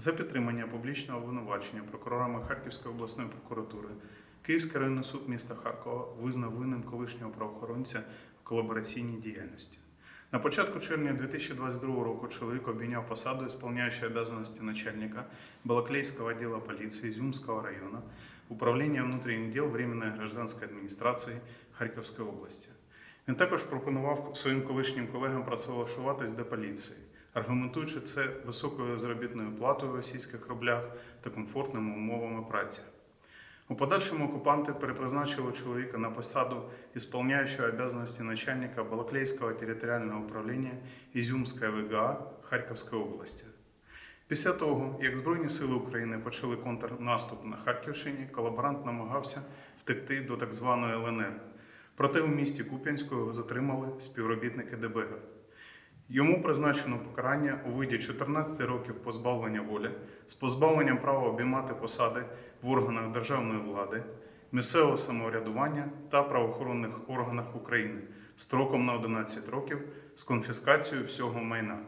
За підтримання публічного обвинувачення прокурорами Харківської обласної прокуратури Київський районний суд міста Харкова визнав винним колишнього правоохоронця в колабораційній діяльності. На початку червня 2022 року чоловік обійняв посаду ісполняючого обязанности начальника Балаклейского отдела полиции Изюмского района Управління внутрішніх дел Временної гражданської адміністрації Харківської області. Він також пропонував своїм колишнім колегам працевлаштуватись до поліції, аргументуючи це високою заробітною платою в російських рублях та комфортними умовами праці. У подальшому окупанти перепризначили чоловіка на посаду ісполняючого обязанности начальника Балаклейського територіального управління Ізюмської ВГА Харківської області. Після того, як Збройні сили України почали контрнаступ на Харківщині, колаборант намагався втекти до так званої ЛНР. Проте у місті Куп'янську його затримали співробітники ДБГ. Йому призначено покарання у виді 14 років позбавлення волі з позбавленням права обіймати посади в органах державної влади, місцевого самоврядування та правоохоронних органах України строком на 11 років з конфіскацією всього майна.